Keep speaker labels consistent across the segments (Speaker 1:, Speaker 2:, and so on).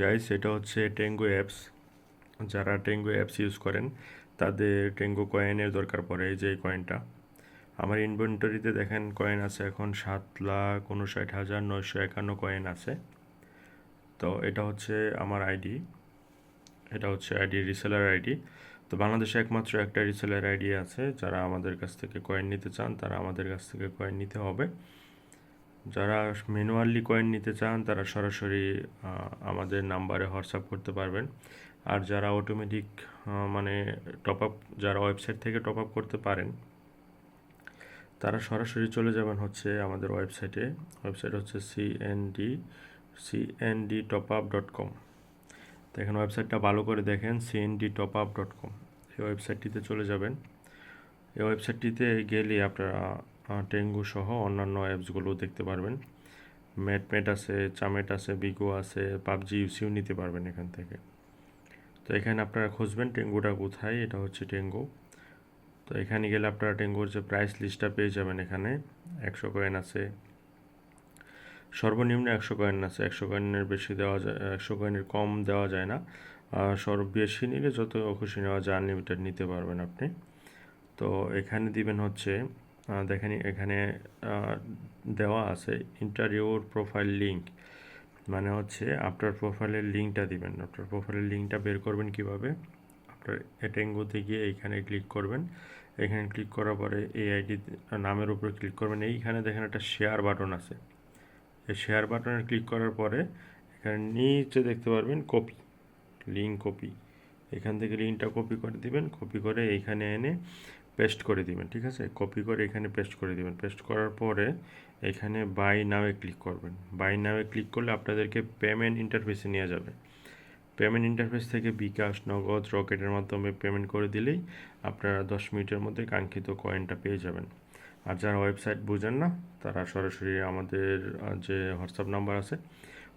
Speaker 1: Guys এটা হচ্ছে Tango apps যারা টেঙ্গো অ্যাপস ইউজ করেন, তাদের টেঙ্গো কয়েনের দরকার পড়ে এই যে কয়েনটা আমার ইনভেন্টরিতে দেখেন কয়েন আছে এখন সাত লাখ উনষাট হাজার নয়শো একান্ন কয়েন আছে। তো এটা হচ্ছে আমার আইডি এটা হচ্ছে আইডি রিসেলার আইডি তো বাংলাদেশে একমাত্র একটা রিসেলার আইডি আছে, যারা আমাদের কাছ থেকে কয়েন নিতে চান, তারা আমাদের কাছ থেকে কয়েন নিতে হবে। যারা ম্যানুয়ালি কয়েন নিতে চান, তারা সরাসরি আমাদের নাম্বারে হোয়াটসঅ্যাপ করতে পারবেন। আর যারা অটোমেটিক মানে টপ আপ যারা ওয়েবসাইট থেকে টপ আপ করতে পারেন, তারা সরাসরি চলে যাবেন হচ্ছে আমাদের ওয়েবসাইটে ওয়েবসাইট হচ্ছে CND CND top up dot com তো এখানে ওয়েবসাইটটা ভালো করে দেখেন CND top up dot com এই ওয়েবসাইটটিতে চলে যাবেন। এই ওয়েবসাইটটিতে গেলে আপনারা টেঙ্গু সহ অন্যান্য অ্যাপসগুলো দেখতে পারবেন। ম্যাটমেট আছে, চামেট আছে, বিগো আছে, পাবজি, ইউসিও নিতে পারবেন এখান থেকে। তো এখানে আপনারা খুঁজবেন টেঙ্গুটা কোথায়, এটা হচ্ছে টেঙ্গু তো এখানে গেলে আপনারা টেঙ্গুর যে প্রাইস লিস্টটা পেয়ে যাবেন এখানে। একশো কয়েন আছে। সর্বনিম্ন একশো কয়েন আছে। একশো কয়েনের বেশি দেওয়া যায়, একশো কয়েনের কম দেওয়া যায় না। সর্ব বেশি নিলে যত খুশি নেওয়া যায় আনলিমিটেড নিতে পারবেন আপনি। তো এখানে দিবেন হচ্ছে দেখেন, এখানে দেওয়া আছে ইন্টারভিউর প্রোফাইল লিঙ্ক মানে হচ্ছে আপনার প্রোফাইলের লিঙ্কটা দিবেন। আপনার প্রোফাইলের লিঙ্কটা বের করবেন কীভাবে? আপনার এটেঙ্গোতে গিয়ে এইখানে ক্লিক করবেন। এখানে ক্লিক করার পরে এই আইডি নামের উপরে ক্লিক করবেন। এইখানে দেখেন একটা শেয়ার বাটন আছে। এই শেয়ার বাটনে ক্লিক করার পরে এখানে নিচে দেখতে পারবেন কপি লিঙ্ক কপি এখান থেকে লিঙ্কটা কপি করে দিবেন। কপি করে এইখানে এনে পেস্ট করে দিবেন, ঠিক আছে? কপি করে এখানে পেস্ট করে দিবেন। পেস্ট করার পরে এখানে বাই নামে ক্লিক করবেন। বাই নামে ক্লিক করলে আপনাদেরকে পেমেন্ট ইন্টারফেসে নিয়ে যাবে। পেমেন্ট ইন্টারফেস থেকে বিকাশ, নগদ রকেটের মাধ্যমে পেমেন্ট করে দিলেই আপনারা দশ মিনিটের মধ্যে কাঙ্ক্ষিত কয়েনটা পেয়ে যাবেন। আর যারা ওয়েবসাইট বুঝেন না, তারা সরাসরি আমাদের যে হোয়াটসঅ্যাপ নাম্বার আছে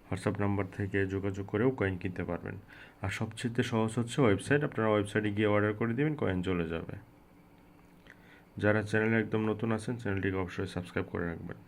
Speaker 1: হোয়াটসঅ্যাপ নাম্বার থেকে যোগাযোগ করেও কয়েন কিনতে পারবেন। আর সবচেয়ে সহজ হচ্ছে ওয়েবসাইট আপনারা ওয়েবসাইটে গিয়ে অর্ডার করে দিবেন কয়েন চলে যাবে। যারা চ্যানেলে একদম নতুন আছেন চ্যানেলটিকে অবশ্যই সাবস্ক্রাইব করে রাখবেন।